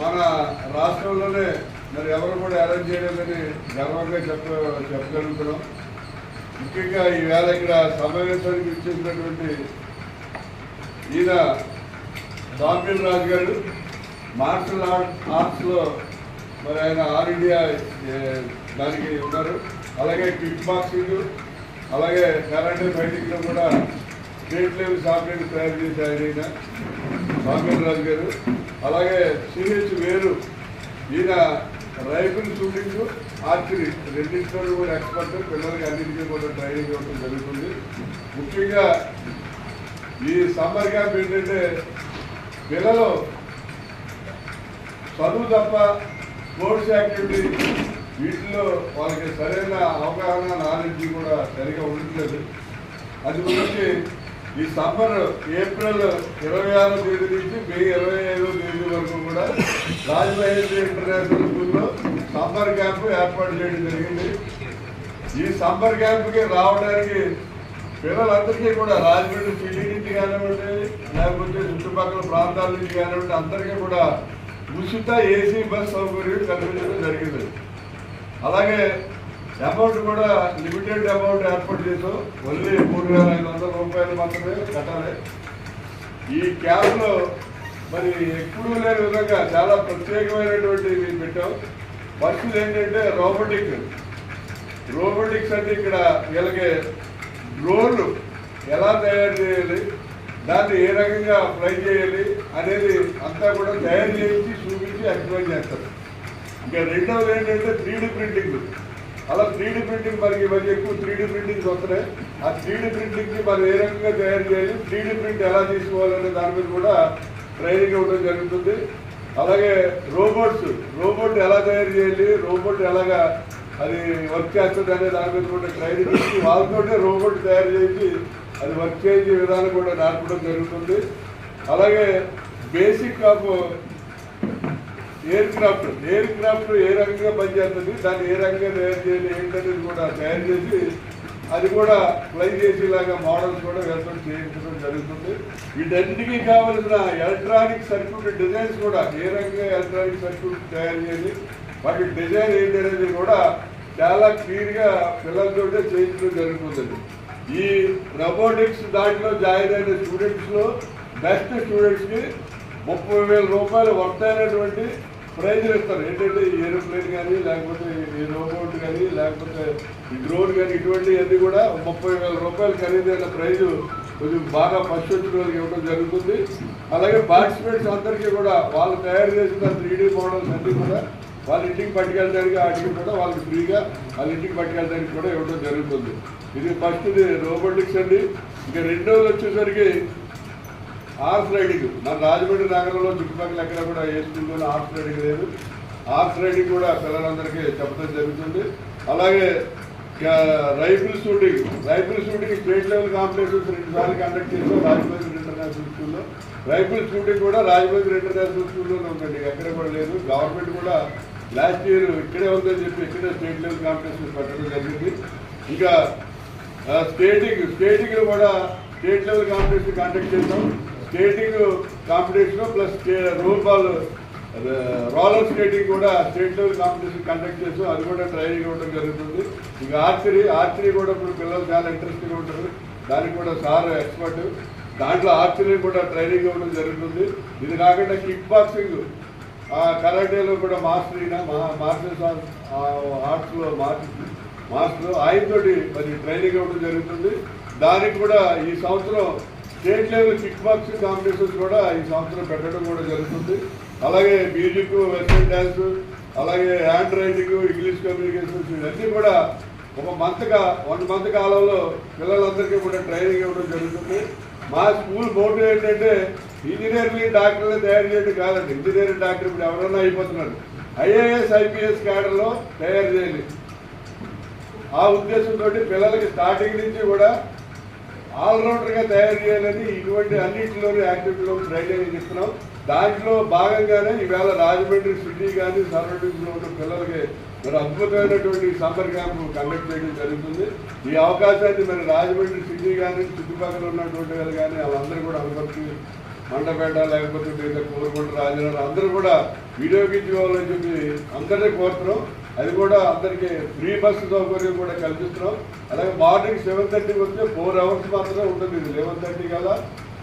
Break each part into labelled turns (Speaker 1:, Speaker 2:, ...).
Speaker 1: మన రాష్ట్రంలోనే మరి ఎవరు కూడా అరేంజ్ చేయలేదని గర్వంగా చెప్ప చెప్పగలుగుతున్నాం. ముఖ్యంగా ఈవేళ ఇక్కడ సమావేశానికి ఇచ్చేసినటువంటి ఈయన దామిల్ రాజు గారు మార్షల్ ఆర్ట్ ఆర్ట్స్లో మరి ఆయన ఆల్ ఇండియా దానికి ఉన్నారు. అలాగే కిక్ బాక్సింగ్ అలాగే కరాటే ఫైటింగ్లో కూడా స్టేట్ లెవెల్ ఛాంపియన్ తయారు చేశారు ఆయన ఈయన రాజు గారు. అలాగే సిహెచ్ వేరు. ఈయన రైఫిల్ షూటింగ్ ఆర్చరీ రెండింటిలో కూడా ఎక్స్పర్ట్ పిల్లలకి అన్నింటికీ కూడా ట్రైనింగ్ ఇవ్వడం జరుగుతుంది. ముఖ్యంగా ఈ సమ్మర్ క్యాంప్ ఏంటంటే పిల్లలు చదువు తప్ప స్పోర్ట్స్ యాక్టివిటీ వీటిలో వాళ్ళకి సరైన అవగాహన నాలెడ్జ్ కూడా సరిగా ఉండట్లేదు. అది గురించి ఈ సమ్మర్ ఏప్రిల్ ఇరవై ఆరో తేదీ నుంచి మే ఇరవై ఐదో తేదీ వరకు కూడా రాజమహేంద్ర ఇంటర్నేషనల్ స్కూల్లో సమ్మర్ క్యాంప్ ఏర్పాటు చేయడం జరిగింది. ఈ సమ్మర్ క్యాంప్కి రావడానికి పిల్లలందరికీ కూడా రాజమండ్రి సిటీ నుంచి కానివ్వండి లేకపోతే చుట్టుపక్కల ప్రాంతాల నుంచి కానివ్వండి అందరికీ కూడా ఉచిత ఏసీ బస్ సౌకర్యం కల్పించడం జరిగింది. అలాగే అమౌంట్ కూడా లిమిటెడ్ అమౌంట్ ఏర్పాటు చేసాం ఓన్లీ మూడు వేల ఐదు రూపాయలు మాత్రమే కట్టాలి. ఈ క్యాంప్లో మరి ఎప్పుడూ లేని విధంగా చాలా ప్రత్యేకమైనటువంటి పెట్టాం. ఫస్ట్ ఏంటంటే రోబోటిక్. రోబోటిక్స్ అంటే ఇక్కడ వీళ్ళకి డ్రోన్లు ఎలా తయారు చేయాలి దాన్ని ఏ రకంగా ఫ్లై చేయాలి అనేది అంతా కూడా తయారు చేయించి చూపించి ఎక్స్ప్లెయిన్ చేస్తారు. ఇంకా రెండవది ఏంటంటే త్రీడీ ప్రింటింగ్. అలా త్రీడీ ప్రింటింగ్ మనకి ఇవన్నీ ఎక్కువ త్రీడీ ప్రింటింగ్స్ వస్తున్నాయి. ఆ త్రీడీ ప్రింటింగ్ని మనం ఏ రకంగా తయారు చేయాలి త్రీడీ ప్రింట్ ఎలా తీసుకోవాలనే దాని మీద కూడా ట్రైనింగ్ ఇవ్వడం జరుగుతుంది. అలాగే రోబోట్స్ రోబోట్ ఎలా తయారు చేయాలి రోబోట్ ఎలాగా అది వర్క్ చేస్తుంది అనే దాని మీద కూడా ట్రైనింగ్ ఇచ్చి వాళ్ళతోటే రోబోట్ తయారు చేసి అది వర్క్ చేసే విధానం కూడా నేర్పడం జరుగుతుంది. అలాగే basic of aircraft aircraft ఏ రకంగా పనిచేస్తుంది దాన్ని ఏ రకంగా తయారు చేయాలి ఏంటనేది కూడా తయారు చేసి అది కూడా ఫ్లై చేసేలాగా మోడల్స్ కూడా ఏర్పాటు చేయించడం జరుగుతుంది. వీటన్నిటికీ కావలసిన ఎలక్ట్రానిక్ సర్క్యూట్ డిజైన్స్ కూడా ఏ రకంగా ఎలక్ట్రానిక్ సర్క్యూట్ తయారు చేయాలి వాటి డిజైన్ ఏంటి అనేది కూడా చాలా క్లియర్గా పిల్లలతో చేయించడం జరుగుతుంది ఈ రోబోటిక్స్ దాంట్లో జాయిన్ అయిన స్టూడెంట్స్లో బెస్ట్ స్టూడెంట్స్కి ముప్పై వేల రూపాయలు వర్తైనటువంటి ప్రైజ్లు ఇస్తారు ఏంటంటే ఈ ఏరోప్లేన్ కానీ లేకపోతే ఈ రోబోట్ కానీ లేకపోతే ఈ డ్రోన్ కానీ ఇటువంటివన్నీ కూడా ముప్పై వేల రూపాయలు ఖరీదైన ప్రైజ్ కొంచెం బాగా ఫస్ట్ వచ్చిన వాళ్ళకి ఇవ్వడం జరుగుతుంది. అలాగే పార్టిసిపేట్స్ అందరికీ కూడా వాళ్ళు తయారు చేసిన త్రీ మోడల్స్ అన్నీ కూడా వాళ్ళ ఇంటికి పట్టుకెళ్ళడానికి వాటికి కూడా వాళ్ళకి ఫ్రీగా వాళ్ళ ఇంటికి పట్టుకెళ్ళడానికి కూడా ఇవ్వడం జరుగుతుంది. ఇది ఫస్ట్ రోబోటిక్స్ అండి. ఇంకా రెండోది వచ్చేసరికి హార్స్ రైడింగ్. మన రాజమండ్రి నగరంలో చుట్టుపక్కల ఎక్కడ కూడా ఏ స్కూల్లోనూ హార్స్ రైడింగ్ లేదు. హార్స్ రైడింగ్ కూడా పిల్లలందరికీ చెప్పడం జరుగుతుంది. అలాగే rifle shooting. Rifle shooting state level competitions రెండుసార్లు కండక్ట్ చేసాం రాజమండ్రి ఇంటర్నేషనల్ స్కూల్లో. రైఫిల్ షూటింగ్ కూడా రాజమండ్రి ఇంటర్నేషనల్ స్కూల్లోనే ఉందండి. ఎక్కడ కూడా లేదు. గవర్నమెంట్ కూడా లాస్ట్ ఇయర్ ఇక్కడే ఉందని చెప్పి ఇక్కడే స్టేట్ లెవెల్ కాంపిటీషన్ పెట్టడం జరిగింది. ఇంకా స్టేటింగ్ స్కేటింగ్ స్కేటింగ్ కూడా స్టేట్ లెవెల్ కాంపిటీషన్ కండక్ట్ చేసాం skating competition plus role ball roller skating కూడా స్టేట్ లెవెల్ కాంపిటీషన్ కండక్ట్ చేస్తూ అది కూడా ట్రైనింగ్ ఇవ్వడం జరుగుతుంది. ఇంకా ఆర్చరీ ఆర్చరీ కూడా ఇప్పుడు పిల్లలు చాలా ఇంట్రెస్ట్గా ఉంటారు. దానికి కూడా సార్ ఎక్స్పర్ట్ దాంట్లో ఆర్చరీ కూడా ట్రైనింగ్ ఇవ్వడం జరుగుతుంది. ఇది కాకుండా కిక్ బాక్సింగ్ ఆ కరాటేలో కూడా మాస్టర్ అయినా మా మార్షల్స్ ఆర్ట్స్లో మాస్టర్ మాస్టర్. ఆయనతోటి మరి ట్రైనింగ్ ఇవ్వడం జరుగుతుంది. దానికి కూడా ఈ సంవత్సరం state level kick boxing competitions కూడా ఈ సంవత్సరం పెట్టడం కూడా జరుగుతుంది. అలాగే మ్యూజిక్ వెస్టర్న్ డ్యాన్స్ అలాగే హ్యాండ్ రైటింగ్ ఇంగ్లీష్ కమ్యూనికేషన్స్ ఇవన్నీ కూడా ఒక మంత్గా వన్ మంత్ కాలంలో పిల్లలందరికీ కూడా ట్రైనింగ్ ఇవ్వడం జరుగుతుంది. మా స్కూల్ మోటో ఏంటంటే ఇంజనీర్లు డాక్టర్లు తయారు చేయడం కాదండి. ఇంజనీరింగ్ డాక్టర్ ఇప్పుడు ఎవరైనా అయిపోతున్నారు. ఐఏఎస్ ఐపీఎస్ క్యాడర్లో తయారు చేయాలి. ఆ ఉద్దేశంతో పిల్లలకి స్టార్టింగ్ నుంచి కూడా ఆల్రౌండర్గా తయారు చేయాలని ఇటువంటి అన్నింటిలోనూ యాక్టివిటీలో ట్రైనింగ్ చేస్తున్నాం. దాంట్లో భాగంగానే ఈవేళ రాజమండ్రి సిటీ కానీ సరౌండింగ్స్లో ఉన్న పిల్లలకి మరి అద్భుతమైనటువంటి సమ్మర్ క్యాంప్ కండక్ట్ చేయడం జరుగుతుంది. ఈ అవకాశాన్ని మరి రాజమండ్రి సిటీ కానీ చుట్టుపక్కల ఉన్నటువంటి వాళ్ళు కానీ వాళ్ళందరూ కూడా అనుమతి మండపేట లేకపోతే మిగతా కోరుకుంట అందరూ కూడా వినియోగించుకోవాలని చెప్పి అందరినీ కోరుతున్నాం. అది కూడా అందరికీ ఫ్రీ బస్సు సౌకర్యం కూడా కల్పిస్తున్నాం. అలాగే మార్నింగ్ సెవెన్ థర్టీకి వస్తే ఫోర్ అవర్స్ మాత్రమే ఉంటుంది. ఇది లెవెన్ థర్టీ కదా.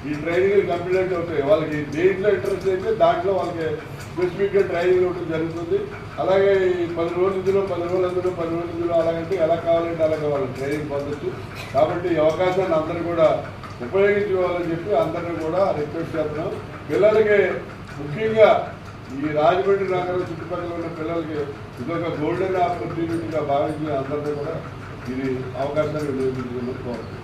Speaker 1: ఈ ట్రైనింగ్ కంప్లీట్ అవుతాయి. వాళ్ళకి దేంట్లో ఇంట్రెస్ట్ అయితే దాంట్లో వాళ్ళకి స్పెసిఫిక్గా ట్రైనింగ్ ఇవ్వడం జరుగుతుంది. అలాగే ఈ పది రోజులు ఇందులో పది రోజులు అందులో పది రోజులు ఇందులో అలాగంటే ఎలా కావాలంటే అలాగే వాళ్ళు ట్రైనింగ్ పొందొచ్చు. కాబట్టి ఈ అవకాశాన్ని అందరూ కూడా ఉపయోగించుకోవాలని చెప్పి అందరినీ కూడా రిక్వెస్ట్ చేస్తున్నాం. పిల్లలకి ముఖ్యంగా ఈ రాజమండ్రి నగరం చుట్టుపక్కల ఉన్న పిల్లలకి ఇదొక గోల్డెన్ ఆపర్చునిటీగా భావించిన అందరినీ కూడా ఇది అవకాశాన్ని వినియోగించుకుని కోరుతుంది